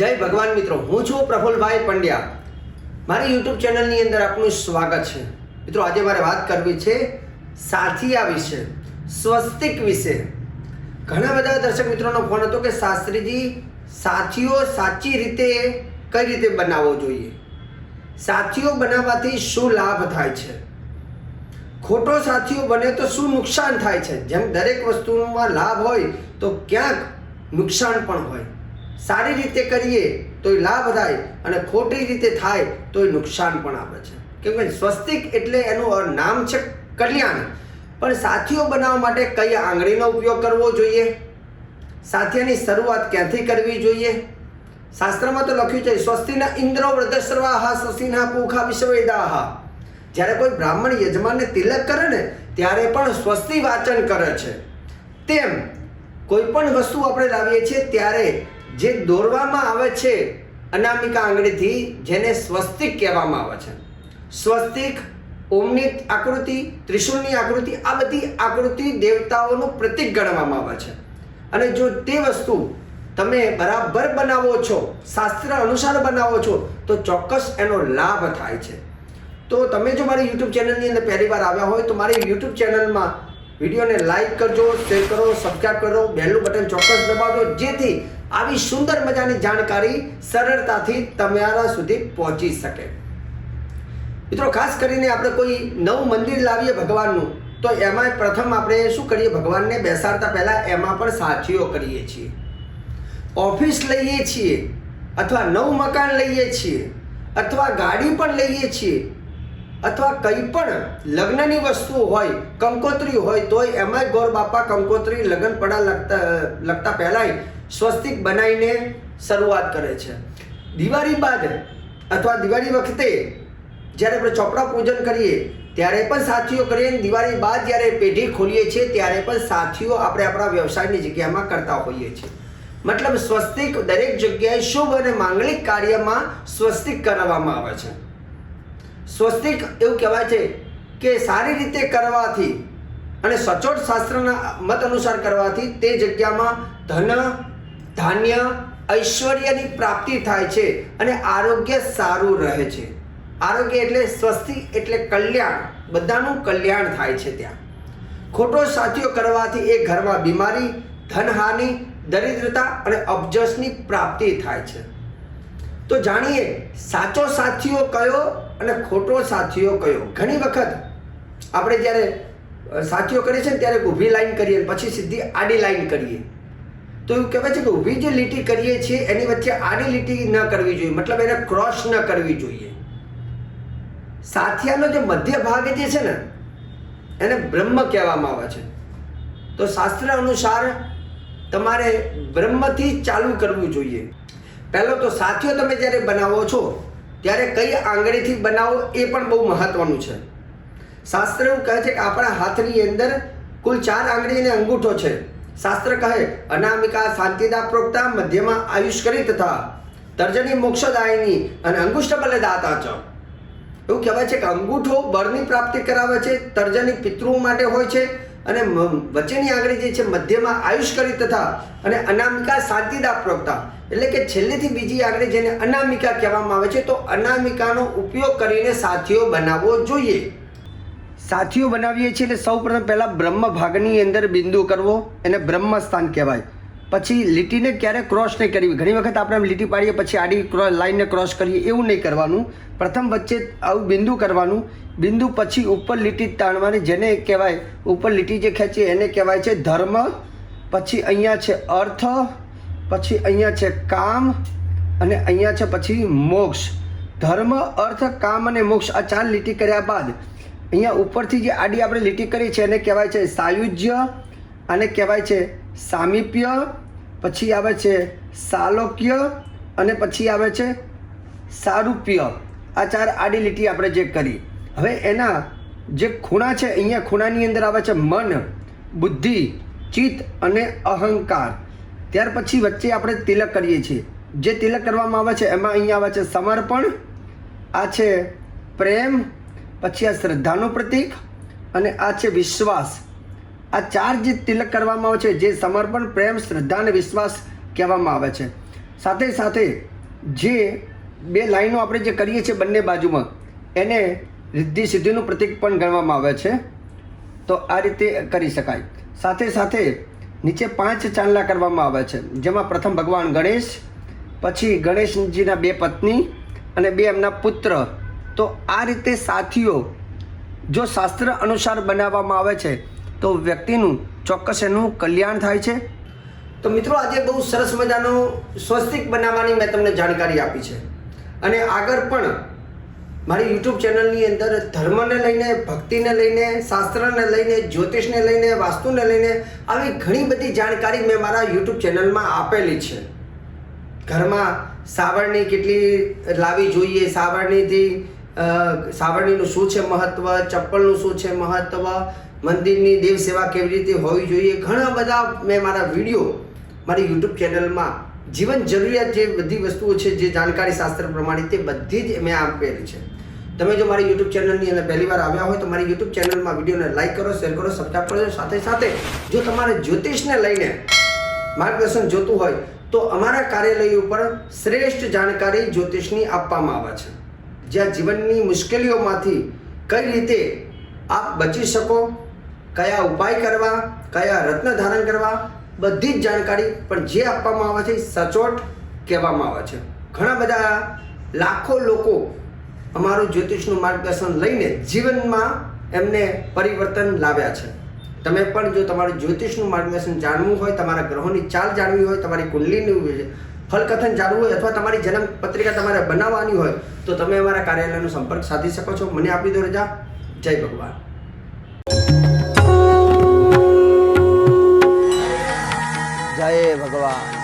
જય ભગવાન મિત્રો, હું છું પ્રફુલભાઈ પંડ્યા. મારી યુટ્યુબ ચેનલની અંદર આપનું સ્વાગત છે. મિત્રો, આજે મારે વાત કરવી છે સાથિયા વિશે, સ્વસ્તિક વિશે. ઘણા બધા દર્શક મિત્રોનો ફોન હતો કે શાસ્ત્રીજી, સાથીઓ સાચી રીતે કઈ રીતે બનાવવો જોઈએ? સાથીઓ બનાવવાથી શું લાભ થાય છે? ખોટો સાથીઓ બને તો શું નુકસાન થાય છે? જેમ દરેક વસ્તુમાં લાભ હોય તો ક્યાંક નુકસાન પણ હોય. સારી રીતે કરીએ તો લાભ થાય અને ખોટી રીતે થાય તો નુકસાન પણ આવે છે. કેમ કે સ્વસ્તિક એટલે એનું નામ છે કલ્યાણ. પણ સાથીઓ બનાવવા માટે કઈ આંગળીનો ઉપયોગ કરવો જોઈએ? સાથીની શરૂઆત ક્યાંથી કરવી જોઈએ? શાસ્ત્રમાં તો લખ્યું છે, સ્વસ્તિના ઇન્દ્રો વૃદ્ધસ્રવાહ સ્વસ્તિના પૂખા વિશ્વેદાહા જ્યારે કોઈ બ્રાહ્મણ યજમાનને તિલક કરે ને, ત્યારે પણ સ્વસ્તિ વાચન કરે છે. તેમ કોઈ પણ વસ્તુ આપણે લાવીએ છીએ, ત્યારે જે દોરવામાં આવે છે, અનામિકા આંગળીથી જેને સ્વસ્તિક કહેવામાં આવે છે. સ્વસ્તિક ઓમની આકૃતિ ત્રિશુલની આકૃતિ, આ બધી આકૃતિ દેવતાઓનું પ્રતીક ગણવામાં આવે છે. અને જો તે વસ્તુ તમે બરાબર બનાવો છો, શાસ્ત્ર અનુસાર બનાવો છો, તો ચોક્કસ એનો લાભ થાય છે. તો તમે જો મારી યુટ્યુબ ચેનલની અંદર પહેલી વાર આવ્યા હોય, તો મારી યુટ્યુબ ચેનલમાં વિડીયોને લાઈક કરજો, શેર કરો સબસ્ક્રાઈબ કરો, બેલનું બટન ચોક્કસ દબાવજો, જેથી આવી સુંદર મજાની જાણકારી સરળતાથી તમારા સુધી પહોંચી શકે. મિત્રો, ખાસ કરીને આપણે કોઈ નવું મંદિર લાવીએ ભગવાનનું, તો એમાં પ્રથમ આપણે શું કરીએ? ભગવાનને બેસાડતા પહેલાં એમાં પણ સાચીઓ કરીએ છીએ. ઓફિસ લઈએ છીએ, અથવા નવું મકાન લઈએ છીએ, અથવા ગાડી પણ લઈએ છીએ અથવા કંઈ પણ લગ્નની વસ્તુ હોય, કંકોત્રી હોય, તોય એમાંય ગોર બાપા કંકોત્રી લગ્ન પડા લગતા લગતા પહેલાંય સ્વસ્તિક બનાવીને શરૂઆત કરે છે. દિવાળી બાદ અથવા દિવાળી વખતે જ્યારે આપણે ચોપડા પૂજન કરીએ, ત્યારે પણ સાથીઓ કરીએ દિવાળી બાદ જ્યારે પેઢી ખોલીએ છીએ, ત્યારે પણ સાથીઓ આપણે આપણા વ્યવસાયની જગ્યામાં કરતા હોઈએ છીએ. મતલબ સ્વસ્તિક દરેક જગ્યાએ શુભ અને માંગલિક કાર્યમાં સ્વસ્તિક કરવામાં આવે છે. સ્વસ્તિક એવું કહેવાય છે કે સારી રીતે કરવાથી અને સચોટ શાસ્ત્રના મત અનુસાર કરવાથી તે જગ્યામાં ધન, ધાન્ય, ઐશ્વર્યની પ્રાપ્તિ થાય છે અને આરોગ્ય સારું રહે છે. આરોગ્ય એટલે સ્વસ્તિ એટલે કલ્યાણ, બધાનું કલ્યાણ થાય છે ત્યાં. ખોટો સાથીઓ કરવાથી એ ઘરમાં બીમારી, ધનહાનિ, દરિદ્રતા અને અબજસની પ્રાપ્તિ થાય છે. તો જાણીએ, સાચો સાથીઓ કયો અને ખોટો સાથીઓ કયો? ઘણી વખત આપણે જ્યારે સાથીઓ કરીએ છીએ ત્યારે ઊભી લાઈન કરીએ પછી સીધી આડી લાઈન કરીએ. તો એવું કહેવાય છે કે ઊભી જે લીટી કરીએ છીએ, એની વચ્ચે આડી લીટી ન કરવી જોઈએ, મતલબ એને ક્રોસ ન કરવી જોઈએ. સાથિયાનો જે મધ્ય ભાગ જે છે ને, એને બ્રહ્મ કહેવામાં આવે છે. તો શાસ્ત્ર અનુસાર તમારે બ્રહ્મથી ચાલુ કરવું જોઈએ. પહેલો તો સાથીઓ તમે જ્યારે બનાવો છો, ત્યારે કઈ આંગળીથી બનાવો એ પણ બહુ મહત્વનું છે. શાસ્ત્ર એવું કહે છે કે આપણા હાથની અંદર કુલ ચાર આંગળી અને અંગૂઠો છે. શાસ્ત્ર કહે, અનામિકા શાંતિદા પ્રોક્તા મધ્યમાં આયુષ્કરી તથા તર્જની મોક્ષદાયની અને અંગુષ્ઠ બલે દાતા ચ. એવું કહેવાય છે કે અંગૂઠો બળની પ્રાપ્તિ કરાવે છે, તર્જની પિતૃઓ માટે હોય છે અને વચ્ચેની આંગળી જે છે મધ્યમાં આયુષ્કરી તથા અને અનામિકા શાંતિદા પ્રોક્તા એટલે કે છેલ્લેથી બીજી આંગળી જેને અનામિકા કહેવામાં આવે છે, તો અનામિકાનો ઉપયોગ કરીને સાથીઓ બનાવવો જોઈએ. સાથીઓ બનાવીએ છીએ એટલે સૌ પ્રથમ પહેલાં બ્રહ્મ ભાગની અંદર બિંદુ કરવો, એને બ્રહ્મ સ્થાન કહેવાય. પછી લીટીને ક્યારે ક્રોસ નહીં કરવી? ઘણી વખત આપણે લીટી પાડીએ, પછી આડી ક્રોસ લાઇનને ક્રોસ કરીએ, એવું નહીં કરવાનું. પ્રથમ વચ્ચે આવું બિંદુ કરવાનું. બિંદુ પછી ઉપર લીટી તાણવાની જેને કહેવાય, ઉપર લીટી જે ખેંચીએ એને કહેવાય છે ધર્મ. પછી અહીંયા છે અર્થ, પછી અહીંયા છે કામ, અને અહીંયા છે પછી મોક્ષ. ધર્મ, અર્થ, કામ અને મોક્ષ આ ચાર લીટી કર્યા બાદ અહીંયા ઉપરથી જે આડી આપણે લીટી કરી છે એને કહેવાય છે સાયુજ્ય આને કહેવાય છે સામીપ્ય, પછી આવે છે સાલોક્ય, અને પછી આવે છે સારૂપ્ય. આ ચાર આડી લીટી આપણે જે કરી. હવે એના જે ખૂણા છે, અહીંયા ખૂણાની અંદર આવે છે મન, બુદ્ધિ, ચિત્ત અને અહંકાર. ત્યાર પછી વચ્ચે આપણે તિલક કરીએ છીએ. જે તિલક કરવામાં આવે છે, એમાં અહીંયા આવે છે સમર્પણ, આ છે પ્રેમ, પછી આ શ્રદ્ધાનું પ્રતીક અને આ છે વિશ્વાસ. આ ચાર જે તિલક કરવામાં આવે છે, જે સમર્પણ, પ્રેમ, શ્રદ્ધા અને વિશ્વાસ કહેવામાં આવે છે. સાથે સાથે જે બે લાઈનો આપણે જે કરીએ છીએ બંને બાજુમાં, એને રિદ્ધિ સિદ્ધિનું પ્રતીક પણ ગણવામાં આવે છે. તો આ રીતે કરી શકાય. સાથે સાથે નીચે પાંચ ચાંદલા કરવામાં આવે છે. જેમાં પ્રથમ ભગવાન ગણેશ, પછી ગણેશજીના બે પત્ની અને બે એમના પુત્ર. તો આ રીતે સાથીઓ જો શાસ્ત્ર અનુસાર બનાવવામાં આવે છે, તો વ્યક્તિનું ચોક્કસ એનું કલ્યાણ થાય છે. તો મિત્રો, આજે બહુ સરસ મજાનું સ્વસ્તિક બનાવવાની મેં તમને જાણકારી આપી છે. અને આગળ પણ મારી યુટ્યુબ ચેનલની અંદર ધર્મને લઈને, ભક્તિને લઈને, શાસ્ત્રને લઈને, જ્યોતિષને લઈને, વાસ્તુને લઈને આવી ઘણી બધી જાણકારી મેં મારા યુટ્યુબ ચેનલમાં આપેલી છે. ઘરમાં સાવરણી કેટલી લાવવી જોઈએ, સાવરણીથી સાવરણીનું શું છે મહત્વ, ચપ્પલનું શું છે મહત્વ, મંદિરની દેવ સેવા કેવી રીતે હોવી જોઈએ, ઘણા બધા મેં મારા વીડિયો મારી યુટ્યુબ ચેનલમાં જીવન જરૂરિયાત જે બધી વસ્તુઓ છે, જે જાણકારી શાસ્ત્ર પ્રમાણે તે બધી જ મેં આપેલી છે. તમે જો મારી યુટ્યુબ ચેનલની અંદર પહેલી વાર આવ્યા હોય તો મારી યુટ્યુબ ચેનલમાં વિડીયોને લાઇક કરો શેર કરો સબસ્ક્રાઈબ કરો સાથે સાથે જો તમારે જ્યોતિષને લઈને માર્ગદર્શન જોતું હોય તો અમારા કાર્યાલય ઉપર શ્રેષ્ઠ જાણકારી જ્યોતિષની આપવામાં આવે છે. જ્યાં જીવનની મુશ્કેલીઓમાંથી કઈ રીતે આપ બચી શકો, કયા ઉપાય કરવા, કયા રત્ન ધારણ કરવા બધી જ જાણકારી પણ જે આપવામાં આવે છે એ સચોટ કહેવામાં આવે છે. ઘણા બધા લાખો લોકો અમારું જ્યોતિષનું માર્ગદર્શન લઈને જીવનમાં એમને પરિવર્તન લાવ્યા છે. તમે પણ જો તમારું જ્યોતિષનું માર્ગદર્શન જાણવું હોય, તમારા ગ્રહોની ચાલ જાણવી હોય, તમારી કુંડલીનું ફલકથન જાણવું હોય અથવા તમારી જન્મ પત્રિકા તમારે બનાવવાની હોય, તો તમે અમારા કાર્યાલયનો સંપર્ક સાધી શકો છો. મને આપી દો રજા. જય ભગવાન. જય ભગવાન